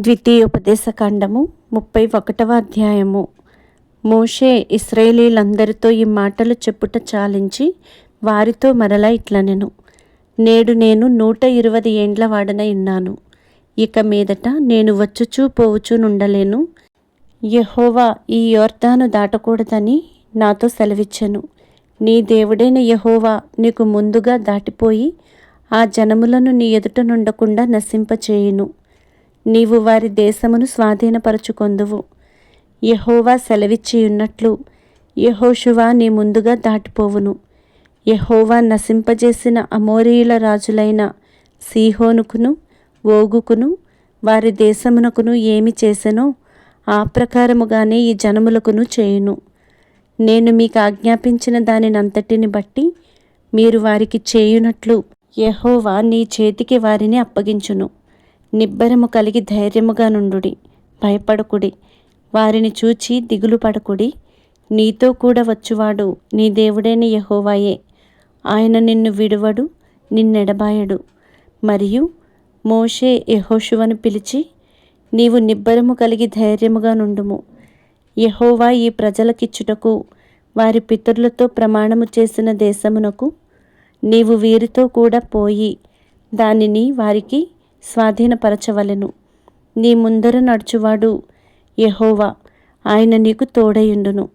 ద్వితీయోపదేశకాండము ముప్పై ఒకటవ అధ్యాయము. మోషే ఇస్రాయేలీలందరితో ఈ మాటలు చెప్పుట చాలించి వారితో మరలా ఇట్లనెను నేడు నేను నూట ఇరవై ఏండ్ల వాడనై ఉన్నాను ఇక మీదట నేను వచ్చుచూ పోవుచూ నుండలేను. యహోవా ఈ యోర్ధాను దాటకూడదని నాతో సెలవిచ్చెను. నీ దేవుడైన యహోవా నీకు ముందుగా దాటిపోయి ఆ జనములను నీ ఎదుట నుండకుండా నశింపచేయును. నీవు వారి దేశమును స్వాధీనపరచుకొందువు. యహోవా సెలవిచ్చియున్నట్లు యహోషువా నీ ముందుగా దాటిపోవును. యహోవా నశింపజేసిన అమోరీయుల రాజులైన సీహోనుకును ఓగుకును వారి దేశమునకును ఏమి చేసెనో ఆ ప్రకారముగానే ఈ జనములకును చేయును. నేను మీకు ఆజ్ఞాపించిన దానినంతటిని బట్టి మీరు వారికి చేయునట్లు యహోవా నీ చేతికి వారిని అప్పగించును. నిబ్బరము కలిగి ధైర్యముగా నుండుడి భయపడకుడి. వారిని చూచి దిగులు పడకుడి. నీతో కూడా వచ్చువాడు నీ దేవుడైన యహోవాయే. ఆయన నిన్ను విడువడు నిన్నెడబాయడు. మరియు మోషే యహోషువను పిలిచి నీవు నిబ్బరము కలిగి ధైర్యముగా నుండుము. యహోవా ఈ ప్రజలకిచ్చుటకు వారి పితరులతో ప్రమాణము చేసిన దేశమునకు నీవు వీరితో కూడా పోయి దానిని వారికి స్వాధీనపరచవలెను. నీ ముందర నడుచువాడు యహోవా. ఆయన నీకు తోడయుండును.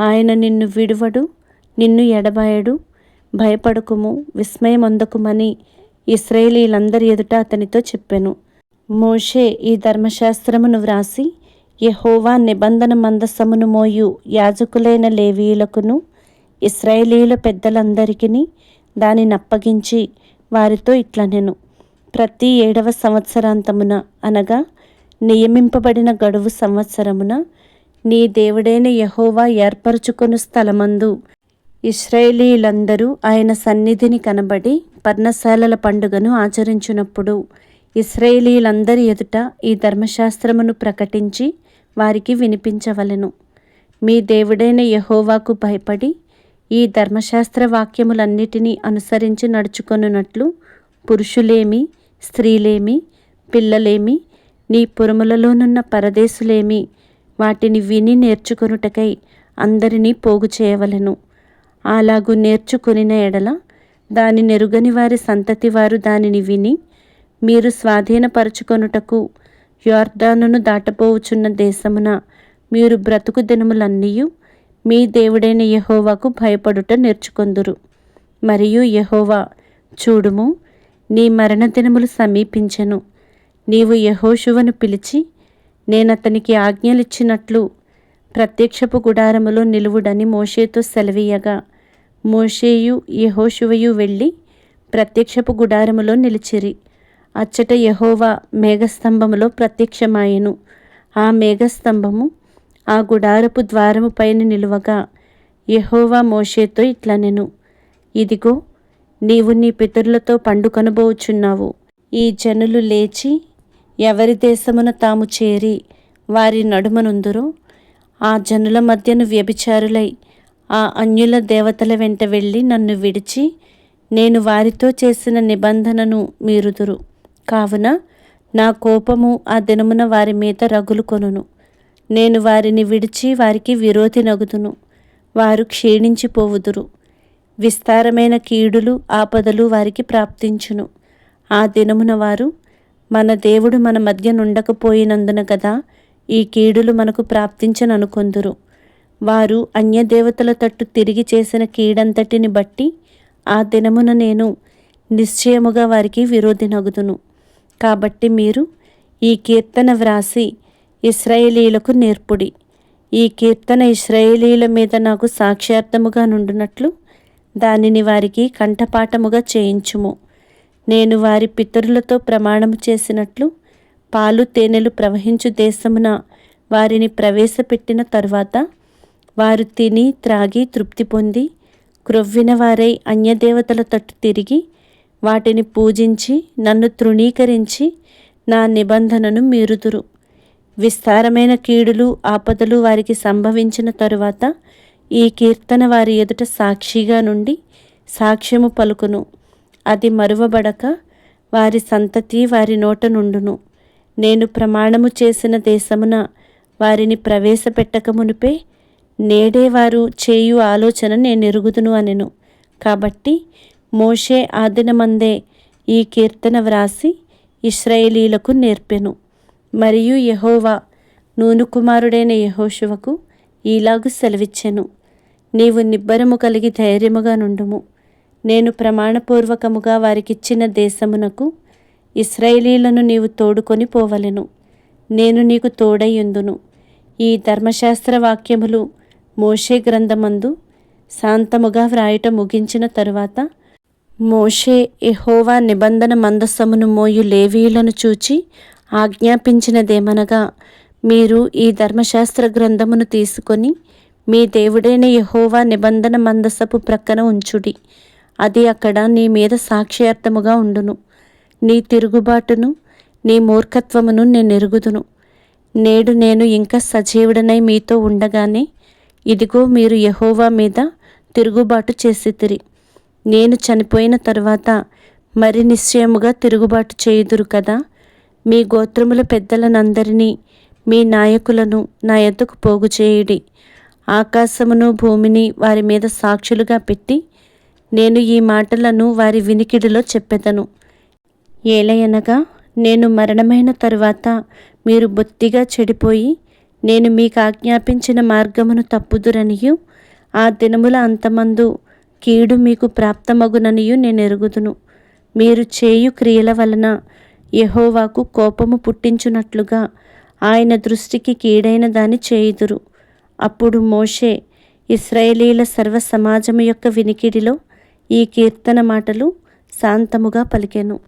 ఆయన నిన్ను విడువడు నిన్ను ఎడబాయడు భయపడకుము విస్మయమొందకుమని ఇస్రాయేలీలందరి ఎదుట అతనితో చెప్పెను. మోషే ఈ ధర్మశాస్త్రమును వ్రాసి యహోవా నిబంధన మందసమును మోయు యాజకులైన లేవీయులకును ఇస్రాయేలీల పెద్దలందరికీ దానిని అప్పగించి వారితో ఇట్లనెను. ప్రతి ఏడవ సంవత్సరాంతమున అనగా నియమింపబడిన గడువు సంవత్సరమున నీ దేవుడైన యహోవా ఏర్పరచుకొను స్థలమందు ఇస్రాయేలీలందరూ ఆయన సన్నిధిని కనబడి పర్ణశాలల పండుగను ఆచరించినప్పుడు ఇస్రాయేలీలందరి ఎదుట ఈ ధర్మశాస్త్రమును ప్రకటించి వారికి వినిపించవలెను. మీ దేవుడైన యహోవాకు భయపడి ఈ ధర్మశాస్త్ర వాక్యములన్నిటినీ అనుసరించి నడుచుకొనున్నట్లు పురుషులేమి స్త్రీలేమి పిల్లలేమి నీ పురములలోనున్న పరదేశులేమి వాటిని విని నేర్చుకొనుటకై అందరినీ పోగు చేయవలెను. అలాగు నేర్చుకొనిన ఎడల దాని నెరుగని వారి సంతతి వారు దానిని విని మీరు స్వాధీనపరచుకొనుటకు యోర్దానును దాటపోవుచున్న దేశమున మీరు బ్రతుకు దినములన్నీయు మీ దేవుడైన యహోవాకు భయపడుట నేర్చుకొందురు. మరియు యహోవా చూడుము నీ మరణ దినములు సమీపించెను. నీవు యహోశువను పిలిచి నేనతనికి ఆజ్ఞలిచ్చినట్లు ప్రత్యక్షపు గుడారములో నిలువుడని మోషేతో సెలవీయగా. మోషేయు యహోశువయు వెళ్ళి ప్రత్యక్షపు గుడారములో నిలిచిరి. అచ్చట యహోవా మేఘస్తంభములో ప్రత్యక్షమాయెను. ఆ మేఘస్తంభము ఆ గుడారపు ద్వారము పైన నిలువగా. యహోవా మోషేతో ఇట్లనెను. ఇదిగో నీవు నీ పితరులతో పండుకొనబోచున్నావు ఈ జనులు లేచి ఎవరి దేశమున తాము చేరి వారి నడుమనుందురో ఆ జనుల మధ్యను వ్యభిచారులై ఆ అన్యుల దేవతల వెంట వెళ్ళి నన్ను విడిచి నేను వారితో చేసిన నిబంధనను మీరుదురు. కావున నా కోపము ఆ దినమున వారి మీద రగులు కొనును. నేను వారిని విడిచి వారికి విరోధి నగుదును. వారు క్షీణించిపోవుదురు. విస్తారమైన కీడులు ఆపదలు వారికి ప్రాప్తించును. ఆ దినమున వారు మన దేవుడు మన మధ్య నుండకపోయినందున కదా ఈ కీడులు మనకు ప్రాప్తించననుకొందురు. వారు అన్యదేవతల తట్టు తిరిగి చేసిన కీడంతటిని బట్టి ఆ దినమున నేను నిశ్చయముగా వారికి విరోధి నగుదును కాబట్టి మీరు ఈ కీర్తన వ్రాసి ఇస్రాయేలీలకు నేర్పుడి. ఈ కీర్తన ఇస్రాయేలీల మీద నాకు సాక్ష్యార్థముగా నుండునట్లు దానిని వారికి కంఠపాఠముగా చేయించుము. నేను వారి పితరులతో ప్రమాణము చేసినట్లు పాలు తేనెలు ప్రవహించు దేశమున వారిని ప్రవేశపెట్టిన తరువాత వారు తిని త్రాగి తృప్తి పొంది క్రొవ్విన వారై అన్యదేవతల తట్టు తిరిగి వాటిని పూజించి నన్ను తృణీకరించి నా నిబంధనను మీరుదురు. విస్తారమైన కీడులు ఆపదలు వారికి సంభవించిన తరువాత ఈ కీర్తన వారి ఎదుట సాక్షిగా నుండి సాక్ష్యము పలుకును. అది మరువబడక వారి సంతతి వారి నోట నుండును. నేను ప్రమాణము చేసిన దేశమున వారిని ప్రవేశపెట్టక మునిపే నేడే వారు చేయు ఆలోచన నేను ఎరుగుదును అనెను. కాబట్టి మోషే ఆదినమందే ఈ కీర్తన వ్రాసి ఇస్రాయేలీలకు నేర్పెను. మరియు యహోవా నూను కుమారుడైన యహోశువకు ఈలాగు సెలవిచ్చెను. నీవు నిబ్బరము కలిగి ధైర్యముగా నుండుము. నేను ప్రమాణపూర్వకముగా వారికిచ్చిన దేశమునకు ఇస్రాయేలీలను నీవు తోడుకొని పోవలెను. నేను నీకు తోడయ్యుందును ఈ ధర్మశాస్త్ర వాక్యములు మోషే గ్రంథమందు శాంతముగా వ్రాయట ముగించిన తరువాత మోషే ఎహోవా నిబంధన మందసమును మోయు లేవీయులను చూచి ఆజ్ఞాపించినదేమనగా మీరు ఈ ధర్మశాస్త్ర గ్రంథమును తీసుకొని మీ దేవుడైన యహోవా నిబంధన మందసపు ప్రక్కన ఉంచుడి. అది అక్కడ నీ మీద సాక్ష్యార్థముగా ఉండును. నీ తిరుగుబాటును నీ మూర్ఖత్వమును నేను ఎరుగుదును. నేడు నేను ఇంకా సజీవుడనై మీతో ఉండగానే ఇదిగో మీరు యహోవా మీద తిరుగుబాటు చేసితిరి. నేను చనిపోయిన తర్వాత మరి నిశ్చయముగా తిరుగుబాటు చేయుదురు కదా? మీ గోత్రముల పెద్దలనందరినీ మీ నాయకులను నా ఎద్దకు పోగు చేయుడి. ఆకాశమును భూమిని వారి మీద సాక్షులుగా పెట్టి నేను ఈ మాటలను వారి వినికిడిలో చెప్పెదను. ఏలయనగా నేను మరణమైన తరువాత మీరు బొత్తిగా చెడిపోయి నేను మీకు ఆజ్ఞాపించిన మార్గమును తప్పుదురనియు ఆ దినముల అంతమందు కీడు మీకు ప్రాప్తమగుననియు నేను ఎరుగుదును. మీరు చేయు క్రియల వలన యహోవాకు కోపము పుట్టించునట్లుగా ఆయన దృష్టికి కీడైన దాన్ని చేయుదురు. అప్పుడు మోషే ఇస్రాయేలీల సర్వ సమాజము యొక్క వినికిడిలో ఈ కీర్తన మాటలు శాంతముగా పలికెను.